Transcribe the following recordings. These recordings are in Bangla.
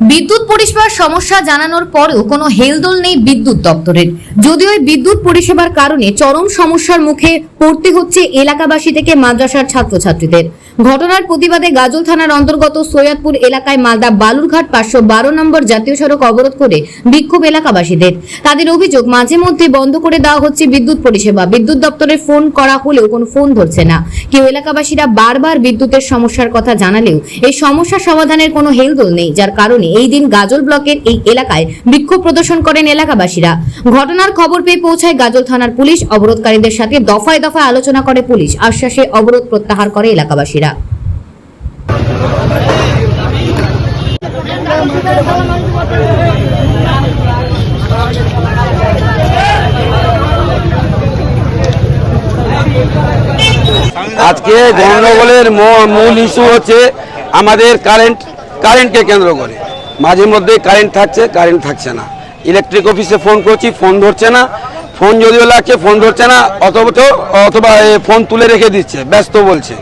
বিদ্যুৎ পরিষেবার সমস্যা জানানোর পরেও কোনো হেলদোল নেই বিদ্যুৎ দপ্তরের। যদিও বিদ্যুৎ পরিষেবার কারণে চরম সমস্যার মুখে পড়তে হচ্ছে এলাকাবাসী থেকে মাদ্রাসার ছাত্রছাত্রীদের। ঘটনার প্রতিবাদে গাজল থানার অন্তর্গত সৈয়দপুর এলাকায় মালদা বালুরঘাট পাঁচশো বারো নম্বর জাতীয় সড়ক অবরোধ করে বিক্ষোভ এলাকাবাসীদের। তাদের অভিযোগ মাঝে মধ্যে বন্ধ করে দেওয়া হচ্ছে বিদ্যুৎ পরিষেবা। বিদ্যুৎ দপ্তরে ফোন করা হলেও কোনো ফোন ধরছে না। কেউ এলাকাবাসীরা বারবার বিদ্যুতের সমস্যার কথা জানালেও এই সমস্যা সমাধানের কোনো হেলদোল নেই, যার কারণে এই দিন গাজল ব্লকের এই এলাকায় বিক্ষোভ প্রদর্শন করেন এলাকাবাসীরা। ঘটনার খবর পেয়ে পৌঁছায় গাজল থানার পুলিশ। অবরোধকারীদের সাথে দফায় দফায় আলোচনা করে পুলিশ। আশ্বাসে অবরোধ প্রত্যাহার করে এলাকাবাসীরা। আজকে গন্ডগোলের ম- মূল ইস্যু হচ্ছে আমাদের কারেন্ট কারেন্টকে কেন্দ্র করে। মাঝে মধ্যে কারেন্ট থাকছে কারেন্ট থাকছে না। ইলেকট্রিক অফিসে ফোন করছি ফোন ধরছে না। ফোন যদিও লাগছে ফোন ধরছে না অথবা অথবা ফোন তুলে রেখে দিচ্ছে, ব্যস্ত বলছে।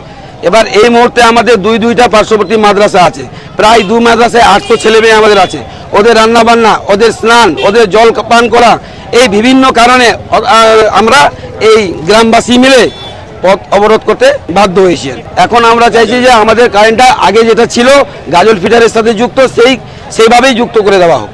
এবার এই মুহূর্তে আমাদের দুই দুইটা পার্শ্ববর্তী মাদ্রাসা আছে। প্রায় দু মাদ্রাসায় আটশো ছেলে মেয়ে আমাদের আছে। ওদের রান্না বান্না ওদের স্নান, ওদের জল পান করা, এই বিভিন্ন কারণে আমরা এই গ্রামবাসী মিলে পথ অবরোধ করতে বাধ্য হয়েছে। এখন আমরা চাইছি যে আমাদের কারেন্টটা আগে যেটা ছিল, গাজল ফিডারের সাথে যুক্ত, সেই, সেইভাবেই যুক্ত করে দেওয়া হোক।